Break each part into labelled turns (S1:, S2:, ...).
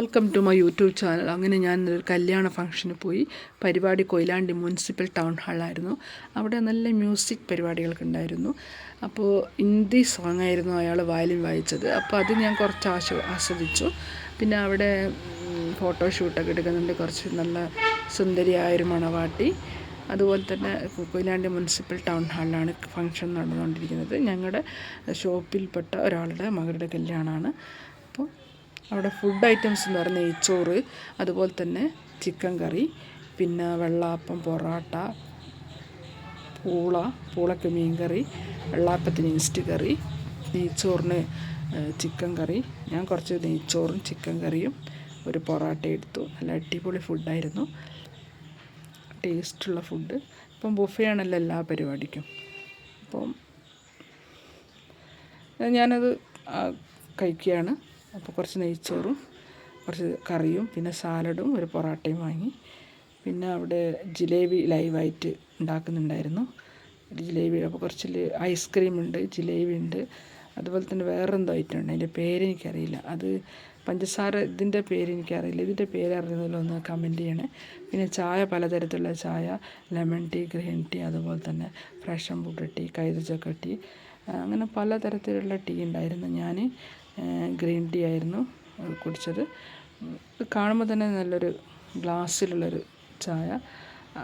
S1: Welcome to my YouTube channel അങ്ങനെ ഞാൻ ഒരു കല്യാണ ഫംഗ്ഷന് പോയി. പരിപാടി കൊയിലാണ്ടി മുനിസിപ്പൽ ടൗൺ ഹാളായിരുന്നു അവിടെ നല്ല മ്യൂസിക് പരിപാടികളൊക്കെ ഉണ്ടായിരുന്നു. അപ്പോൾ ഹിന്ദി സോങ് ആയിരുന്നു അയാൾ വയലിൻ വായിച്ചത്. അപ്പോൾ അത് ഞാൻ കുറച്ച് ആശ ആസ്വദിച്ചു. പിന്നെ അവിടെ ഫോട്ടോഷൂട്ടൊക്കെ എടുക്കുന്നുണ്ട്. കുറച്ച് നല്ല സുന്ദരിയായൊരു മണവാട്ടി. അതുപോലെ തന്നെ കൊയിലാണ്ടി മുനിസിപ്പൽ ടൗൺ ഹാളിലാണ് ഫംഗ്ഷൻ നടന്നുകൊണ്ടിരിക്കുന്നത്. ഞങ്ങളുടെ ഷോപ്പിൽപ്പെട്ട ഒരാളുടെ മകളുടെ കല്യാണമാണ്. അവിടെ ഫുഡ് ഐറ്റംസ് എന്ന് പറഞ്ഞാൽ നെയ്ച്ചോറ് അതുപോലെ തന്നെ ചിക്കൻ കറി പിന്നെ വെള്ളാപ്പം പൊറോട്ട പൂള പൂളയ്ക്ക് മീൻ കറി വെള്ളാപ്പത്തിന് ഇൻസ്റ്റ് കറി നെയ്ച്ചോറിന് ചിക്കൻ കറി ഞാൻ കുറച്ച് നെയ്ച്ചോറും ചിക്കൻ കറിയും ഒരു പൊറോട്ട എടുത്തു. നല്ല അടിപൊളി ഫുഡായിരുന്നു ടേസ്റ്റുള്ള ഫുഡ് ഇപ്പം ബുഫയാണല്ലോ എല്ലാ പരിപാടിക്കും. അപ്പം ഞാനത് കഴിക്കുകയാണ്. അപ്പോൾ കുറച്ച് നെയ്ച്ചോറും കുറച്ച് കറിയും പിന്നെ സാലഡും ഒരു പൊറോട്ടയും വാങ്ങി. പിന്നെ അവിടെ ജിലേബി ലൈവായിട്ട് ഉണ്ടാക്കുന്നുണ്ടായിരുന്നു. ജിലേബി അപ്പോൾ കുറച്ച് ഐസ്ക്രീം ഉണ്ട് ജിലേബി ഉണ്ട്. അതുപോലെ തന്നെ വേറെ എന്തോ ഐറ്റം ഉണ്ട് അതിന്റെ പേരെനിക്കറിയില്ല അത് പഞ്ചസാര ഇതിന്റെ പേര് എനിക്കറിയില്ല. ഇതിന്റെ പേര് അറിയുന്നതിലൊന്ന് കമന്റ് ചെയ്യണേ. പിന്നെ ചായ പലതരത്തിലുള്ള ചായ ലെമൺ ടീ ഗ്രീൻ ടീ അതുപോലെ തന്നെ ഫ്രഷ് അമ്പൂട്ട ടീ കൈതച്ചക്ക ടീ അങ്ങനെ പലതരത്തിലുള്ള ടീ ഉണ്ടായിരുന്നു. ഞാൻ ഗ്രീൻ ടീ ആയിരുന്നു കുടിച്ചത്. കാണുമ്പോൾ തന്നെ നല്ലൊരു ഗ്ലാസ്സിലുള്ളൊരു ചായ.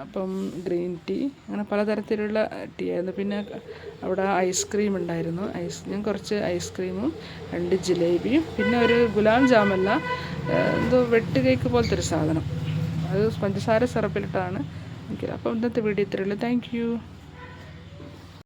S1: അപ്പം ഗ്രീൻ ടീ അങ്ങനെ പലതരത്തിലുള്ള ടീ ആയിരുന്നു. പിന്നെ അവിടെ ഐസ്ക്രീം ഉണ്ടായിരുന്നു. ഐസ് ഞാൻ കുറച്ച് ഐസ്ക്രീമും രണ്ട് ജിലേബിയും പിന്നെ ഒരു ഗുലാം ജാമല്ല എന്തോ വെട്ട് കേക്ക് പോലത്തെ ഒരു സാധനം. അത് പഞ്ചസാര സിറപ്പിലിട്ടാണ്. എനിക്ക് അപ്പം ഇന്നത്തെ വീഡിയോ ഇത്രയുള്ളൂ താങ്ക് യു.